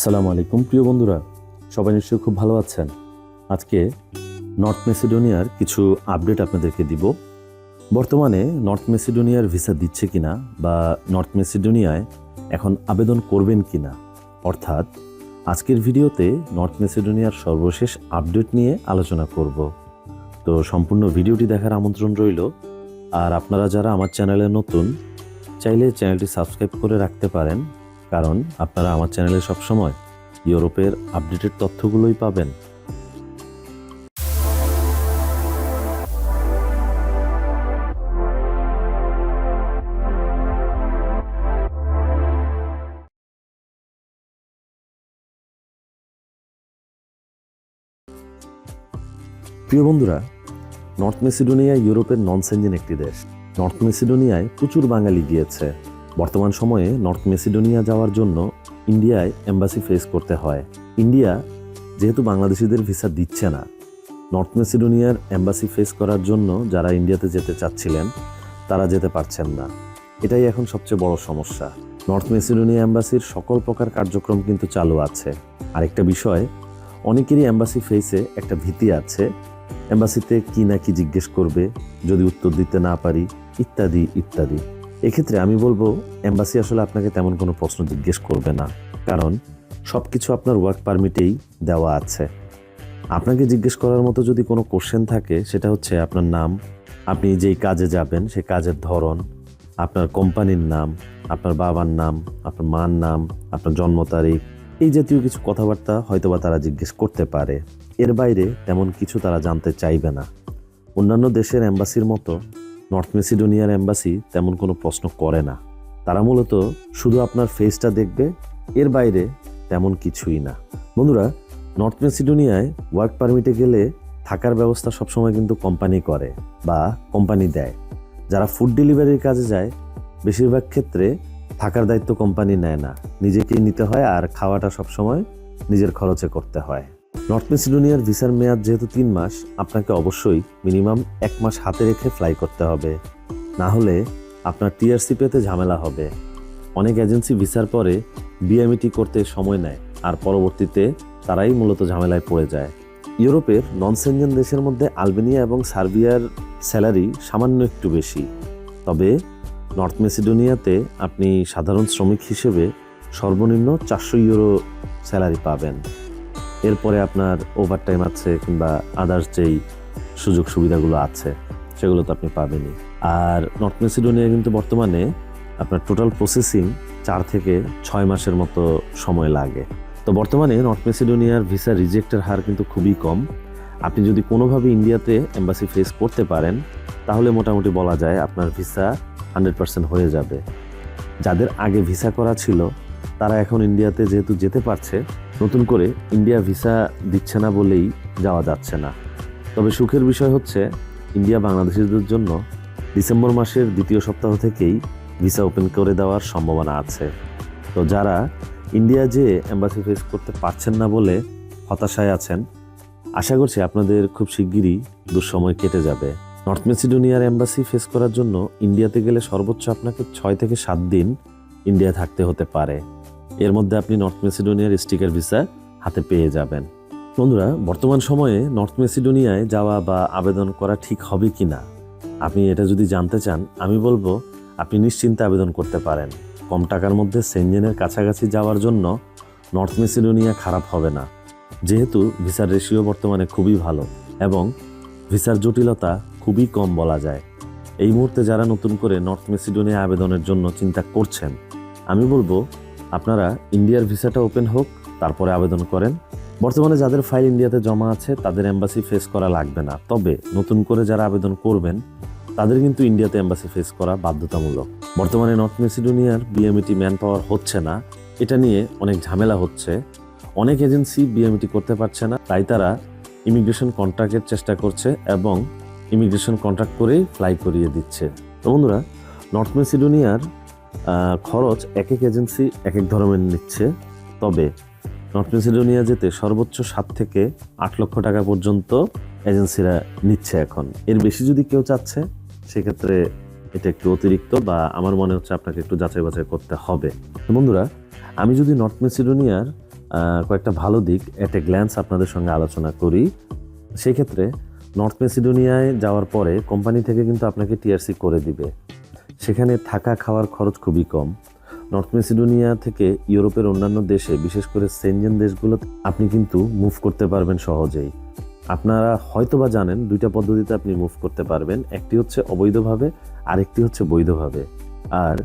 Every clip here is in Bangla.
আসসালামু আলাইকুম, প্রিয় বন্ধুরা। সবাই নিশ্চয়ই খুব ভালো আছেন। আজকে নর্থ মেসিডোনিয়ার কিছু আপডেট আপনাদেরকে দিব। বর্তমানে নর্থ মেসিডোনিয়ার ভিসা দিচ্ছে কিনা বা নর্থ মেসিডোনিয়ায় এখন আবেদন করবেন কিনা? অর্থাৎ আজকের ভিডিওতে নর্থ মেসিডোনিয়ার সর্বশেষ আপডেট নিয়ে আলোচনা করব। তো সম্পূর্ণ ভিডিওটি দেখার আমন্ত্রণ রইল। আর আপনারা যারা আমার চ্যানেলে নতুন, চাইলে চ্যানেলটি সাবস্ক্রাইব করে রাখতে পারেন। কারণ আপনারা আমার চ্যানেলে সবসময় ইউরোপের আপডেটেড তথ্যগুলোই পাবেন। প্রিয় বন্ধুরা, নর্থ মেসিডোনিয়া ইউরোপের নন সেঞ্জেন একটি দেশ। নর্থ মেসিডোনিয়ায় প্রচুর বাঙালি গিয়েছে। বর্তমান সময়ে নর্থ মেসিডোনিয়া যাওয়ার জন্য ইন্ডিয়ায় এম্বাসি ফেস করতে হয়। ইন্ডিয়া যেহেতু বাংলাদেশিদের ভিসা দিচ্ছে না, নর্থ মেসিডোনিয়ার এম্বাসি ফেস করার জন্য যারা ইন্ডিয়াতে যেতে চাচ্ছিলেন, তারা যেতে পারছেন না। এটাই এখন সবচেয়ে বড় সমস্যা। নর্থ মেসিডোনিয়া এম্বাসির সকল প্রকার কার্যক্রম কিন্তু চালু আছে। আরেকটা বিষয়, অনেকেরই এম্বাসি ফেসে একটা ভীতি আছে, এম্বাসিতে কি না কি জিজ্ঞেস করবে, যদি উত্তর দিতে না পারি, ইত্যাদি ইত্যাদি। এক্ষেত্রে আমি বলব এম্বাসি আসলে আপনাকে তেমন কোনো প্রশ্ন জিজ্ঞেস করবে না। কারণ সব কিছু আপনার ওয়ার্ক পারমিটেই দেওয়া আছে। আপনাকে জিজ্ঞেস করার মতো যদি কোনো কোশ্চেন থাকে, সেটা হচ্ছে আপনার নাম, আপনি যেই কাজে যাবেন, সেই কাজের ধরন, আপনার কোম্পানির নাম, আপনার বাবার নাম, আপনার মার নাম, আপনার জন্ম তারিখ, এই জাতীয় কিছু কথাবার্তা হয়তোবা তারা জিজ্ঞেস করতে পারে। এর বাইরে তেমন কিছু তারা জানতে চাইবে না। অন্যান্য দেশের অ্যাম্বাসির মতো নর্থ মেসিডোনিয়ার অ্যাম্বাসি তেমন কোনো প্রশ্ন করে না। তারা মূলত শুধু আপনার ফেসটা দেখবে, এর বাইরে তেমন কিছুই না। বন্ধুরা, নর্থ মেসিডোনিয়ায় ওয়ার্ক পারমিটে গেলে থাকার ব্যবস্থা সবসময় কিন্তু কোম্পানি করে বা কোম্পানি দেয়। যারা ফুড ডেলিভারির কাজে যায়, বেশিরভাগ ক্ষেত্রে থাকার দায়িত্ব কোম্পানি নেয় না। নিজেকেই নিতে হয় আর খাওয়াটা সবসময় নিজের খরচে করতে হয়। নর্থ মেসিডোনিয়ার ভিসার মেয়াদ যেহেতু তিন মাস, আপনাকে অবশ্যই মিনিমাম এক মাস হাতে রেখে ফ্লাই করতে হবে। না হলে আপনার টিআরসি পেতে ঝামেলা হবে। অনেক এজেন্সি ভিসার পরে বিএমইটি করতে সময় নেয়, আর পরবর্তীতে তারাই মূলত ঝামেলায় পড়ে যায়। ইউরোপের নন সেনজেন দেশের মধ্যে আলবেনিয়া এবং সার্বিয়ার স্যালারি সামান্য একটু বেশি। তবে নর্থ মেসিডোনিয়াতে আপনি সাধারণ শ্রমিক হিসেবে সর্বনিম্ন চারশো ইউরো স্যালারি পাবেন। এরপরে আপনার ওভারটাইম আছে কিংবা আদার্স যেই সুযোগ সুবিধাগুলো আছে, সেগুলো তো আপনি পাবেনই। আর নর্থ মেসিডোনিয়া কিন্তু বর্তমানে আপনার টোটাল প্রসেসিং চার থেকে ছয় মাসের মতো সময় লাগে। তো বর্তমানে নর্থ মেসিডোনিয়ার ভিসা রিজেক্টের হার কিন্তু খুবই কম। আপনি যদি কোনোভাবে ইন্ডিয়াতে এম্বাসি ফেস করতে পারেন, তাহলে মোটামুটি বলা যায় আপনার ভিসা হান্ড্রেড পার্সেন্ট হয়ে যাবে। যাদের আগে ভিসা করা ছিল, তারা এখন ইন্ডিয়াতে যেহেতু যেতে পারছে নতুন করে ইন্ডিয়া ভিসা দিচ্ছে না বলেই যাওয়া যাচ্ছে না। তবে সুখের বিষয় হচ্ছে ইন্ডিয়া বাংলাদেশিদের জন্য ডিসেম্বর মাসের দ্বিতীয় সপ্তাহ থেকেই ভিসা ওপেন করে দেওয়ার সম্ভাবনা আছে। তো যারা ইন্ডিয়া যে এম্বাসি ফেস করতে পারছেন না বলে হতাশায় আছেন, আশা করছি আপনাদের খুব শিগগিরই দুঃসময় কেটে যাবে। নর্থ মেসিডোনিয়ার অ্যাম্বাসি ফেস করার জন্য ইন্ডিয়াতে গেলে সর্বোচ্চ আপনাকে ছয় থেকে সাত দিন ইন্ডিয়া থাকতে হতে পারে। এর মধ্যে আপনি নর্থ মেসিডোনিয়ার স্টিকার ভিসা হাতে পেয়ে যাবেন। বন্ধুরা, বর্তমান সময়ে নর্থ মেসিডোনিয়ায় যাওয়া বা আবেদন করা ঠিক হবে কি না? আপনি এটা যদি জানতে চান, আমি বলব আপনি নিশ্চিন্তে আবেদন করতে পারেন। কম টাকার মধ্যে সেনজেনের কাছাকাছি যাওয়ার জন্য নর্থ মেসিডোনিয়া খারাপ হবে না। যেহেতু ভিসার রেশিও বর্তমানে খুবই ভালো এবং ভিসার জটিলতা খুবই কম বলা যায়। এই মুহূর্তে যারা নতুন করে নর্থ মেসিডোনিয়া আবেদনের জন্য চিন্তা করছেন, আমি বলব আপনারা ইন্ডিয়ার ভিসাটা ওপেন হোক, তারপরে আবেদন করেন। বর্তমানে যাদের ফাইল ইন্ডিয়াতে জমা আছে, তাদের এম্বাসি ফেস করা লাগবে না। তবে নতুন করে যারা আবেদন করবেন, তাদের কিন্তু ইন্ডিয়াতে এম্বাসি ফেস করা বাধ্যতামূলক। বর্তমানে নর্থ মেসিডোনিয়ার বিএমইটি ম্যান পাওয়ার হচ্ছে না। এটা নিয়ে অনেক ঝামেলা হচ্ছে। অনেক এজেন্সি বিএমইটি করতে পারছে না। তাই তারা ইমিগ্রেশন কন্ট্রাক্টের চেষ্টা করছে এবং ইমিগ্রেশন কন্ট্রাক্ট করেই ফ্লাই করিয়ে দিচ্ছে। তো বন্ধুরা, নর্থ মেসিডোনিয়ার খরচ এক এক এজেন্সি এক এক ধরনের নিচ্ছে। তবে নর্থ মেসিডোনিয়া যেতে সর্বোচ্চ সাত থেকে আট লক্ষ টাকা পর্যন্ত এজেন্সিরা নিচ্ছে এখন। এর বেশি যদি কেউ চাচ্ছে, সেক্ষেত্রে এটা একটু অতিরিক্ত বা আমার মনে হচ্ছে আপনাকে একটু যাচাই বাছাই করতে হবে। বন্ধুরা, আমি যদি নর্থ মেসিডোনিয়ার কয়েকটা ভালো দিক এট এ গ্ল্যান্স আপনাদের সঙ্গে আলোচনা করি, সেক্ষেত্রে নর্থ মেসিডোনিয়ায় যাওয়ার পরে কোম্পানি থেকে কিন্তু আপনাকে টিআরসি করে দিবে। সেখানে থাকা খাওয়ার খরচ খুবই কম। নর্থ মেসিডোনিয়া থেকে ইউরোপের অন্যান্য দেশে, বিশেষ করে সেনজেন দেশগুলোতে আপনি কিন্তু মুভ করতে পারবেন সহজেই। আপনারা হয়তোবা জানেন, দুইটা পদ্ধতিতে আপনি মুভ করতে পারবেন। একটি হচ্ছে অবৈধভাবে, আরেকটি হচ্ছে বৈধভাবে। আর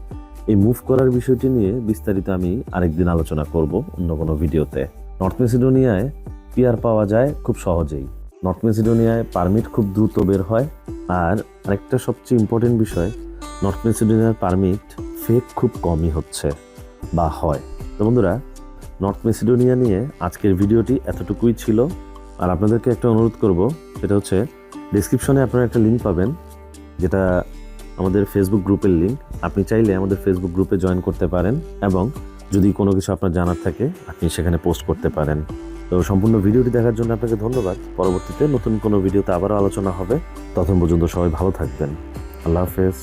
এই মুভ করার বিষয়টি নিয়ে বিস্তারিত আমি আরেকদিন আলোচনা করব অন্য কোনো ভিডিওতে। নর্থ মেসিডোনিয়ায় পিয়ার পাওয়া যায় খুব সহজেই। নর্থ মেসিডোনিয়ায় পারমিট খুব দ্রুত বের হয়। আর আরেকটা সবচেয়ে ইম্পর্টেন্ট বিষয় নর্থ মেসিডোনিয়ার পারমিট ফেক খুব কমই হচ্ছে, বা হয়। তো বন্ধুরা নর্থ মেসিডোনিয়া নিয়ে আজকের ভিডিওটি এতটুকুই ছিল। আর আপনাদেরকে একটা অনুরোধ করব, সেটা হচ্ছে ডিসক্রিপশনে আপনারা একটা লিঙ্ক পাবেন, যেটা আমাদের ফেসবুক গ্রুপের লিঙ্ক আপনি চাইলে আমাদের ফেসবুক গ্রুপে জয়েন করতে পারেন, এবং যদি কোনো কিছু আপনার জানার থাকে, আপনি সেখানে পোস্ট করতে পারেন। তো সম্পূর্ণ ভিডিওটি দেখার জন্য আপনাকে ধন্যবাদ। পরবর্তীতে নতুন কোনো ভিডিওতে আবারও আলোচনা হবে। তখন পর্যন্ত সবাই ভালো থাকবেন। আল্লাহ হাফেজ।